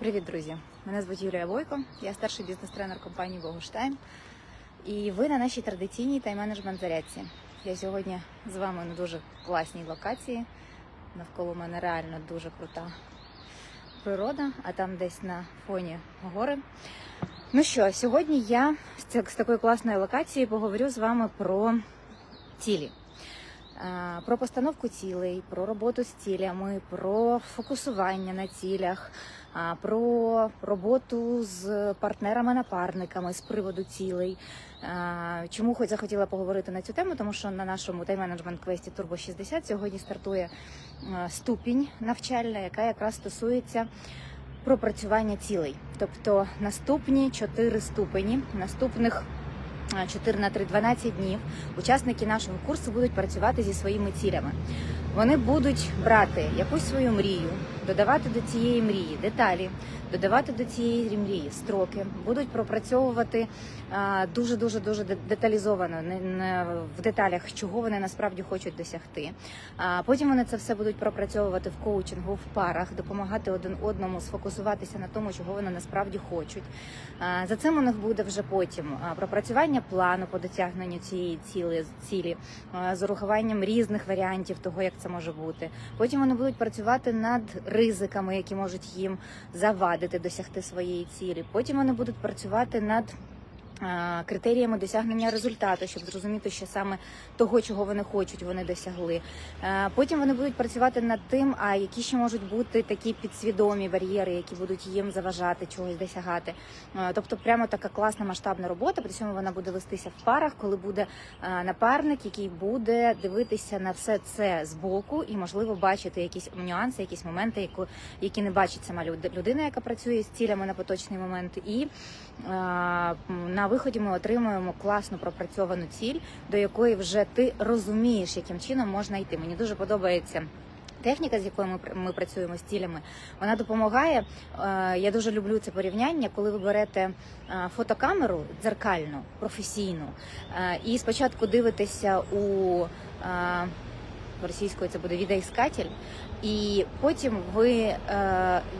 Привіт, друзі! Мене звуть Юлія Бойко, я старший бізнес-тренер компанії Богуштайм. І ви на нашій традиційній тайм-менеджмент зарядці. Я сьогодні з вами на дуже класній локації. Навколо мене реально дуже крута природа, а там десь на фоні гори. Ну що, сьогодні я з такої класної локації поговорю з вами про цілі. Про постановку цілей, про роботу з цілями, про фокусування на цілях, про роботу з партнерами-напарниками з приводу цілей. Чому хоч захотіла поговорити на цю тему? Тому що на нашому тайм-менеджмент квесті Turbo 60 сьогодні стартує ступінь навчальна, яка якраз стосується пропрацювання цілей. Тобто наступні чотири ступені, наступних 4 на 3 12 днів учасники нашого курсу будуть працювати зі своїми цілями. Вони будуть брати якусь свою мрію, додавати до цієї мрії деталі, додавати до цієї мрії строки, будуть пропрацьовувати дуже дуже дуже деталізовано в деталях, чого вони насправді хочуть досягти. Потім вони це все будуть пропрацьовувати в коучингу, в парах, допомагати один одному сфокусуватися на тому, чого вони насправді хочуть. За цим у них буде вже потім а, пропрацювання плану по досягненню цієї цілі, цілі з урахуванням різних варіантів того, як це може бути. Потім вони будуть працювати над ризиками, які можуть їм завадити досягти своєї цілі. Потім вони будуть працювати над критеріями досягнення результату, щоб зрозуміти, що саме того, чого вони хочуть, вони досягли. Е, Потім вони будуть працювати над тим, а які ще можуть бути такі підсвідомі бар'єри, які будуть їм заважати чогось досягати. Е, Тобто, прямо така класна масштабна робота. При цьому вона буде вестися в парах, коли буде е, напарник, який буде дивитися на все це збоку і, можливо, бачити якісь нюанси, якісь моменти, які не бачить сама людина, яка працює з цілями на поточний момент. І е, на виході ми отримуємо класну пропрацьовану ціль, до якої вже ти розумієш, яким чином можна йти. Мені дуже подобається. Техніка, з якою ми ми працюємо з цілями, вона допомагає. Е, Я дуже люблю це порівняння, коли ви берете е, фотокамеру дзеркальну, професійну, е, і спочатку дивитеся у російською це буде відеоіскатель, і потім ви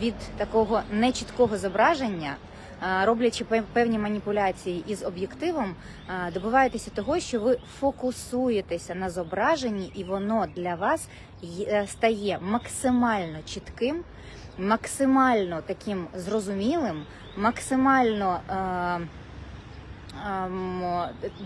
від такого нечіткого зображення. Е, Роблячи певні маніпуляції із об'єктивом, е, добиваєтеся того, що ви фокусуєтеся на зображенні, і воно для вас е, стає максимально чітким, максимально таким зрозумілим, максимально. Ем,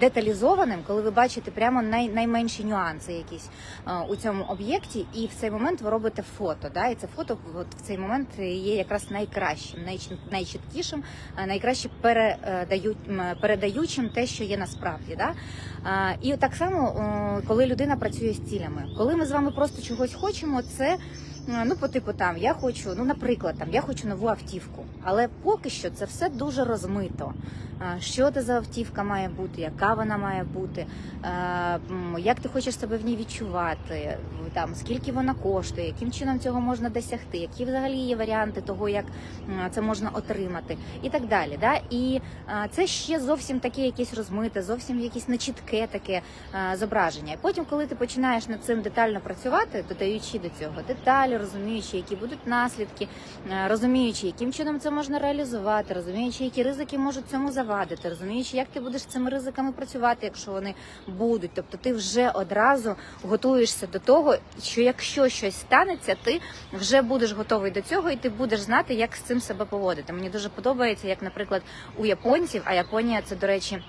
деталізованим, коли ви бачите прямо най, найменші нюанси якісь е, у цьому об'єкті, і в цей момент ви робите фото. Да? І це фото от в цей момент є якраз найкращим, найч- найчіткішим, е, найкраще передають, передаючим те, що є насправді. Да? Е, І так само, коли людина працює з цілями, коли ми з вами просто чогось хочемо, це. Ну, по типу там я хочу, ну наприклад, там я хочу нову автівку, але поки що це все дуже розмито. Що це за автівка має бути, яка вона має бути, як ти хочеш себе в ній відчувати, там скільки вона коштує, яким чином цього можна досягти, які взагалі є варіанти того, як це можна отримати, і так далі. Да? І це ще зовсім таке якесь розмите, зовсім якесь нечітке таке зображення. Потім, коли ти починаєш над цим детально працювати, додаючи до цього деталі, розуміючи, які будуть наслідки, розуміючи, яким чином це можна реалізувати, розуміючи, які ризики можуть цьому завадити, розуміючи, як ти будеш з цими ризиками працювати, якщо вони будуть. Тобто ти вже одразу готуєшся до того, що якщо щось станеться, ти вже будеш готовий до цього, і ти будеш знати, як з цим себе поводити. Мені дуже подобається, як, наприклад, у японців, а Японія це, до речі.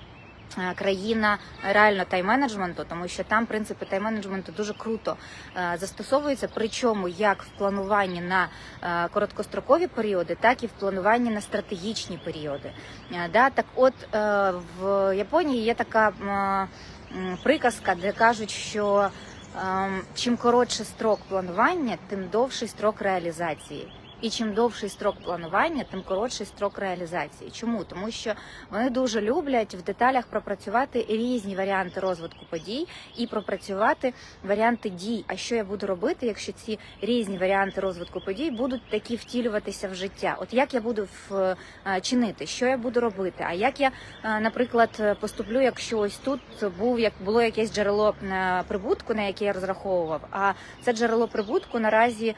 Е, Країна реально тайм-менеджменту, тому що там принципи тайм-менеджменту дуже круто е, застосовуються. Причому як в плануванні на е, короткострокові періоди, так і в плануванні на стратегічні періоди. Да, так, от в Японії є така приказка, де кажуть, що ем, чим коротший строк планування, тим довший строк реалізації. І чим довший строк планування, тим коротший строк реалізації. Чому? Тому що вони дуже люблять в деталях пропрацювати різні варіанти розвитку подій і пропрацювати варіанти дій. А що я буду робити, якщо ці різні варіанти розвитку подій будуть такі втілюватися в життя? От як я буду е, чинити, що я буду робити? А як я, е, наприклад, поступлю, якщо ось тут був як було якесь джерело е, прибутку, на яке я розраховував, а це джерело прибутку наразі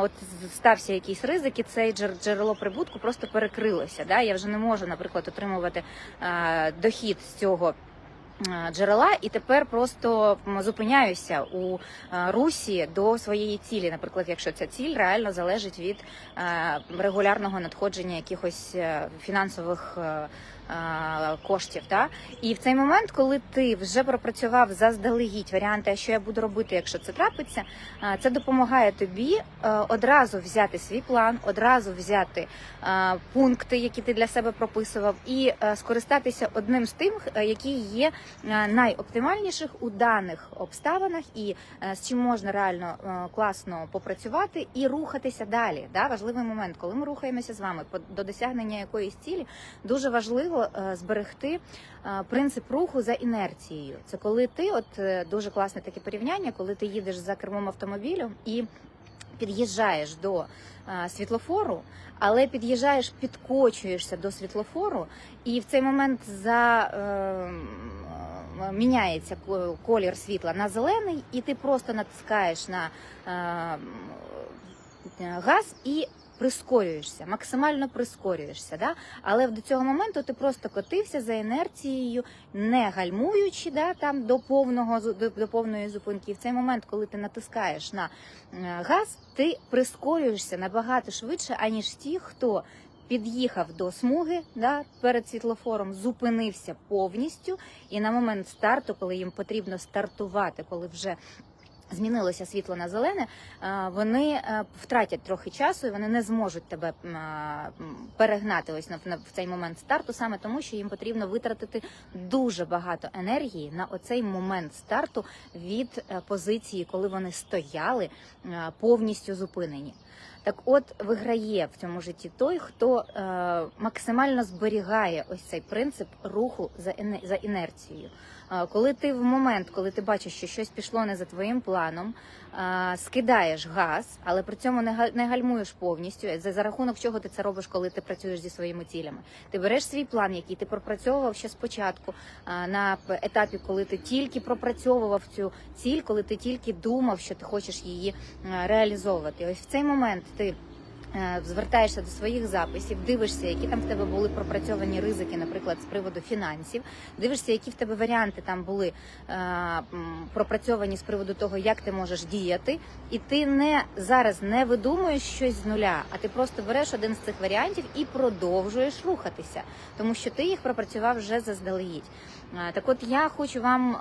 от стався якийсь якісь ризики, це джерело прибутку просто перекрилося. Да? Я вже не можу, наприклад, отримувати е, дохід з цього. е, Джерела, і тепер просто зупиняюся у е, русі до своєї цілі. Наприклад, якщо ця ціль реально залежить від е, регулярного надходження якихось фінансових коштів. Да? І в цей момент, коли ти вже пропрацював заздалегідь варіанти, що я буду робити, якщо це трапиться, е, це допомагає тобі е, одразу взяти свій план, одразу взяти е, пункти, які ти для себе прописував, і е, скористатися одним з тих, е, які є е, найоптимальніших у даних обставинах, і е, з чим можна реально е, класно попрацювати і рухатися далі. Да? Важливий момент, коли ми рухаємося з вами до досягнення якоїсь цілі, дуже важливо е, зберегти е, принцип руху за інерцією. Це коли ти, от е, дуже класне таке порівняння, коли ти їдеш за кермом автомобілю і під'їжджаєш до світлофору, але під'їжджаєш, підкочуєшся до світлофору, і в цей момент за е, е, міняється колір світла на зелений, і ти просто натискаєш на е, е, газ і. Прискорюєшся, максимально прискорюєшся, да? але до цього моменту ти просто котився за інерцією, не гальмуючи да, там до повного до, до повної зупинки. І в цей момент, коли ти натискаєш на е, газ, ти прискорюєшся набагато швидше, аніж ті, хто під'їхав до смуги да, перед світлофором, зупинився повністю, і на момент старту, коли їм потрібно стартувати, коли вже Змінилося світло на зелене, е, вони е, втратять трохи часу і вони не зможуть тебе м, перегнати ось в цей момент старту, саме тому, що їм потрібно витратити дуже багато енергії на оцей момент старту від е, позиції, коли вони стояли е, повністю зупинені. Так, от виграє в цьому житті той, хто е, максимально зберігає ось цей принцип руху за за інерцією. Е, Коли ти в момент, коли ти бачиш, що щось пішло не за твоїм планом, е, скидаєш газ, але при цьому не не гальмуєш повністю. За, за рахунок чого ти це робиш, коли ти працюєш зі своїми цілями? Ти береш свій план, який ти пропрацьовував ще спочатку е, на етапі, коли ти тільки пропрацьовував цю ціль, коли ти тільки думав, що ти хочеш її е, реалізовувати. Ось в цей момент ти. е, Звертаєшся до своїх записів, дивишся, які там в тебе були пропрацьовані ризики, наприклад, з приводу фінансів. Дивишся, які в тебе варіанти там були е, пропрацьовані з приводу того, як ти можеш діяти, і ти не зараз не видумуєш щось з нуля, а ти просто береш один з цих варіантів і продовжуєш рухатися, тому що ти їх пропрацював вже заздалегідь. Е, Так, от я хочу вам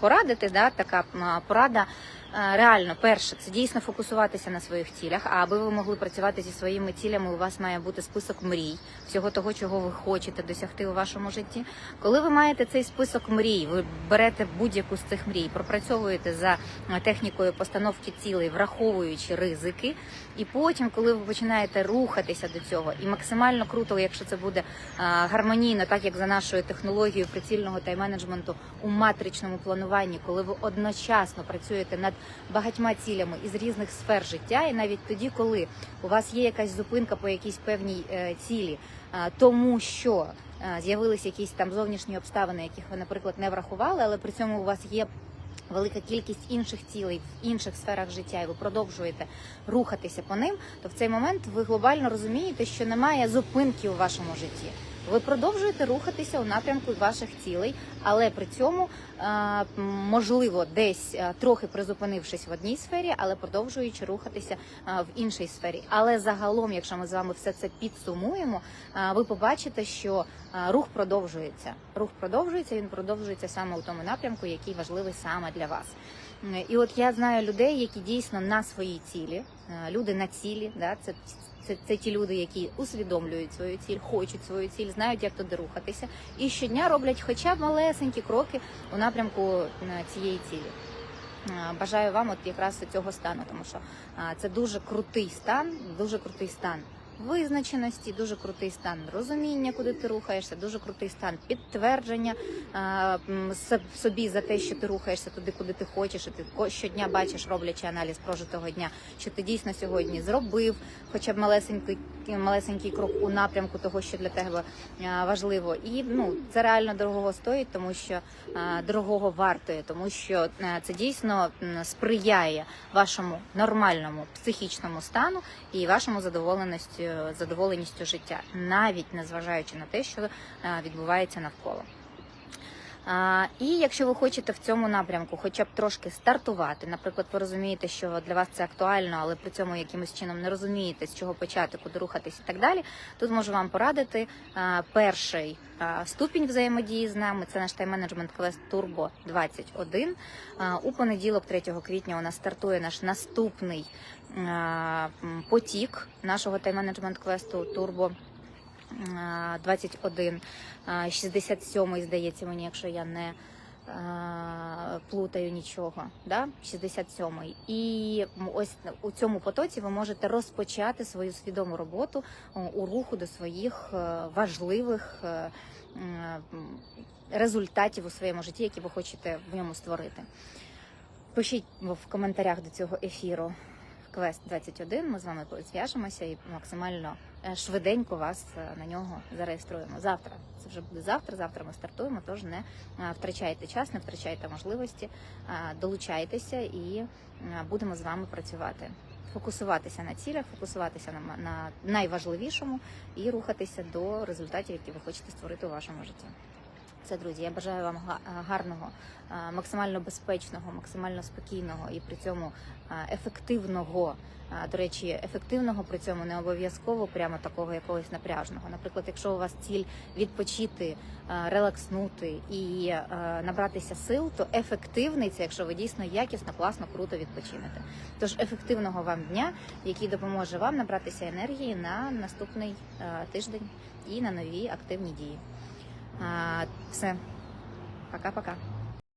порадити, да, така порада. Е, Реально, перше, це дійсно фокусуватися на своїх цілях. А аби ви могли працювати зі своїми цілями, у вас має бути список мрій, всього того, чого ви хочете досягти у вашому житті. Коли ви маєте цей список мрій, ви берете будь-яку з цих мрій, пропрацьовуєте за е, технікою постановки цілей, враховуючи ризики. І потім, коли ви починаєте рухатися до цього, і максимально круто, якщо це буде е, гармонійно, так як за нашою технологією прицільного тайм-менеджменту у матричному плануванні, коли ви одночасно працюєте над багатьма цілями із різних сфер життя, і навіть тоді, коли у вас є якась зупинка по якійсь певній е, цілі, е, тому що е, з'явилися якісь там зовнішні обставини, яких ви, наприклад, не врахували, але при цьому у вас є велика кількість інших цілей в інших сферах життя, і ви продовжуєте рухатися по ним, то в цей момент ви глобально розумієте, що немає зупинки у вашому житті. Ви продовжуєте рухатися у напрямку ваших цілей, але при цьому е, можливо десь е, трохи призупинившись в одній сфері, але продовжуючи рухатися е, в іншій сфері. Але загалом, якщо ми з вами все це підсумуємо, ви побачите, що рух продовжується. Рух продовжується. Він продовжується саме у тому напрямку, який важливий саме для вас. І от я знаю людей, які дійсно на своїй цілі, люди на цілі, да, це, це, це ті люди, які усвідомлюють свою ціль, хочуть свою ціль, знають, як туди рухатися, і щодня роблять хоча б малесенькі кроки у напрямку е, цієї цілі. Е, Бажаю вам от якраз цього стану, тому що е, це дуже крутий стан, дуже крутий стан визначеності, дуже крутий стан розуміння, куди ти рухаєшся, дуже крутий стан підтвердження е, собі за те, що ти рухаєшся туди, куди ти хочеш, і ти щодня бачиш, роблячи аналіз прожитого дня, що ти дійсно сьогодні зробив, хоча б малесенький малесенький крок у напрямку того, що для тебе важливо. І ну це реально дорогого стоїть, тому що дорогого вартує, тому що е, це дійсно сприяє вашому нормальному психічному стану і вашому задоволеністю задоволеністю життя, навіть незважаючи на те, що е, відбувається навколо. І якщо ви хочете в цьому напрямку, хоча б трошки стартувати, наприклад, ви розумієте, що для вас це актуально, але при цьому якимось чином не розумієте, з чого почати, куди рухатись і так далі. Тут можу вам порадити перший ступінь взаємодії з нами. Це наш тайм-менеджмент квест Turbo 21. У понеділок, 3 квітня, у нас стартує наш наступний потік нашого тайм-менеджмент квесту Turbo. А, 21, а, 67, здається мені, якщо я не плутаю нічого, да? 67. І ось у цьому потоці ви можете розпочати свою свідому роботу у руху до своїх е, важливих е, результатів у своєму житті, які ви хочете в ньому створити. Пишіть в коментарях до цього ефіру квест 21. Ми з вами зв'яжемося і максимально е, швиденько вас е, на нього зареєструємо. Завтра це вже буде завтра. Завтра ми стартуємо. Тож не е, втрачайте час, не втрачайте можливості, долучайтеся і будемо з вами працювати. Фокусуватися на цілях, фокусуватися на, на найважливішому і рухатися до результатів, які ви хочете створити у вашому житті. Це друзі. Я бажаю вам гарного, максимально безпечного, максимально спокійного і при цьому ефективного. До речі, ефективного при цьому не обов'язково прямо такого якогось напряжного. Наприклад, якщо у вас ціль відпочити, релакснути і набратися сил, то ефективний це, якщо ви дійсно якісно, класно, круто відпочинете. Тож ефективного вам дня, який допоможе вам набратися енергії на наступний тиждень і на нові активні дії. А, Все, пока-пока.